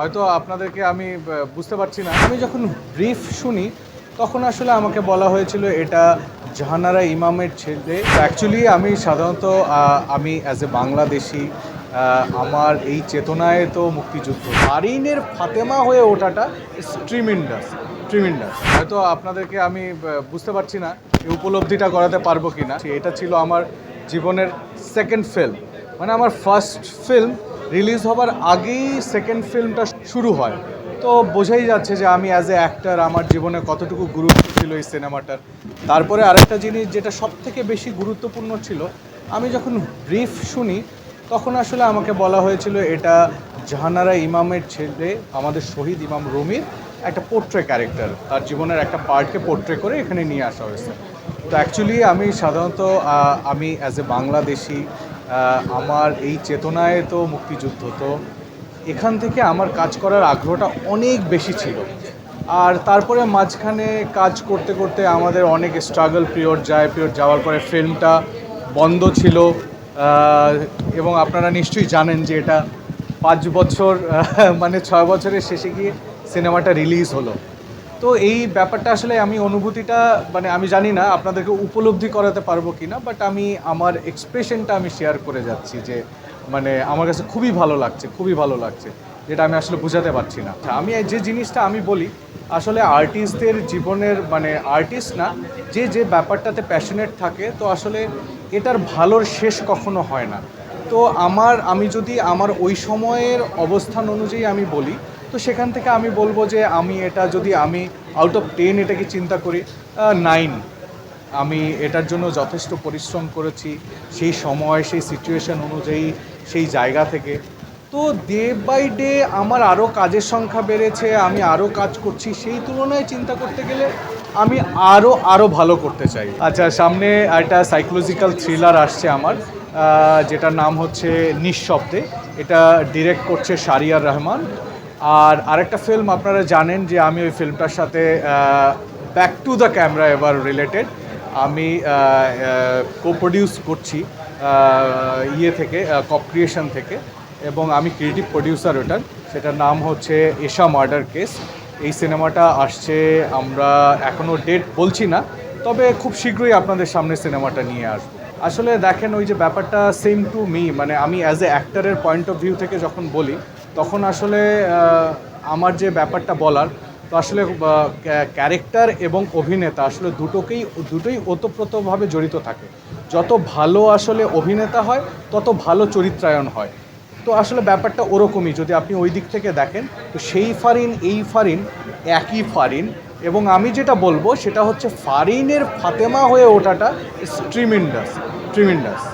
হয়তো আপনাদেরকে আমি বুঝতে পারছি না। আমি যখন ব্রিফ শুনি, তখন আসলে আমাকে বলা হয়েছিল এটা জাহানারা ইমামের ছেলে। অ্যাকচুয়ালি আমি সাধারণত আমি অ্যাজ এ বাংলাদেশি আমার এই চেতনায় তো মুক্তিযুদ্ধ। আরিনের ফাতেমা হয়ে ওঠাটা ট্রিমিন্ডাস ট্রিমিন্ডাস হয়তো আপনাদেরকে আমি বুঝতে পারছি না এই উপলব্ধিটা করাতে পারব কি না এটা ছিল আমার জীবনের সেকেন্ড ফিল্ম মানে আমার ফার্স্ট ফিল্ম রিলিজ হবার আগেই সেকেন্ড ফিল্মটা শুরু হয়। তো বোঝাই যাচ্ছে যে আমি অ্যাজ এ অ্যাক্টার আমার জীবনে কতটুকু গুরুত্ব ছিল এই সিনেমাটার তারপরে আরেকটা জিনিস যেটা সব থেকে বেশি গুরুত্বপূর্ণ ছিল, আমি যখন ব্রিফ শুনি, তখন আসলে আমাকে বলা হয়েছিল এটা জাহানারা ইমামের ছেলে, আমাদের শহীদ ইমাম রুমির একটা পোর্ট্রে ক্যারেক্টার তার জীবনের একটা পার্টকে পোর্ট্রে করে এখানে নিয়ে আসা হয়েছে। তো অ্যাকচুয়ালি আমি সাধারণত আমি অ্যাজ এ বাংলাদেশি আমার এই চেতনায় তো মুক্তিযুদ্ধ, তো এখান থেকে আমার কাজ করার আগ্রহটা অনেক বেশি ছিল। আর তারপরে মাঝখানে কাজ করতে করতে আমাদের অনেক স্ট্রাগল পিরিয়ড যায় পিরিয়ড যাওয়ার পরে ফিল্মটা বন্ধ ছিল। এবং আপনারা নিশ্চয়ই জানেন যে এটা পাঁচ বছর মানে ছয় বছরের শেষে গিয়ে সিনেমাটা রিলিজ হলো। তো এই ব্যাপারটা আসলে আমি অনুভূতিটা মানে আমি জানি না আপনাদেরকে উপলব্ধি করাতে পারব কি না বাট আমি আমার এক্সপ্রেশনটা আমি শেয়ার করে যাচ্ছি যে মানে আমার কাছে খুবই ভালো লাগছে খুবই ভালো লাগছে যেটা আমি আসলে বোঝাতে পারছি না। আচ্ছা, আমি যে জিনিসটা আমি বলি আসলে আর্টিস্টদের জীবনের মানে আর্টিস্ট না যে যে ব্যাপারটাতে প্যাশনেট থাকে তো আসলে এটার ভালোর শেষ কখনো হয় না। তো আমার আমি যদি আমার ওই সময়ের অবস্থান অনুযায়ী আমি বলি তো সেখান থেকে আমি বলব যে আমি এটা যদি আমি আউট অফ টেন এটাকে চিন্তা করি নাইন আমি এটার জন্য যথেষ্ট পরিশ্রম করেছি, সেই সময়, সেই সিচুয়েশন অনুযায়ী, সেই জায়গা থেকে। তো ডে বাই ডে আমার আরও কাজের সংখ্যা বেড়েছে, আমি আরও কাজ করছি, সেই তুলনায় চিন্তা করতে গেলে আমি আরও আরও ভালো করতে চাই। আচ্ছা সামনে একটা সাইকোলজিক্যাল থ্রিলার আসছে আমার যেটার নাম হচ্ছে নিঃশব্দে। এটা ডিরেক্ট করছে শারিয়ার রহমান। আর আরেকটা ফিল্ম আপনারা জানেন যে আমি ওই ফিল্মটার সাথে ব্যাক টু দ্য ক্যামেরা এবার রিলেটেড আমি কো প্রডিউস করছি ইয়ে থেকে কপ ক্রিয়েশন থেকে, এবং আমি ক্রিয়েটিভ প্রডিউসার ওটার। সেটার নাম হচ্ছে এশা মার্ডার কেস। এই সিনেমাটা আসছে আমরা এখনও ডেট বলছি না, তবে খুব শীঘ্রই আপনাদের সামনে সিনেমাটা নিয়ে আসব। আসলে দেখেন ওই যে ব্যাপারটা সেম টু মি মানে আমি অ্যাজ এ অ্যাক্টারের পয়েন্ট অফ ভিউ থেকে যখন বলি তখন আসলে আমার যে ব্যাপারটা বলার, তো আসলে ক্যারেক্টার এবং অভিনেতা আসলে দুটোকেই, দুটোই ওতপ্রোতভাবে জড়িত থাকে। যত ভালো আসলে অভিনেতা হয়, তত ভালো চরিত্রায়ন হয়। তো আসলে ব্যাপারটা ওরকমই, যদি আপনি ওই দিক থেকে দেখেন, তো সেই ফারিন, এই ফারিন, একই ফারিন এবং আমি যেটা বলব, সেটা হচ্ছে ফারিনের ফাতেমা হয়ে ওঠাটা স্ট্রিমিন্ডাস ট্রিমিন্ডাস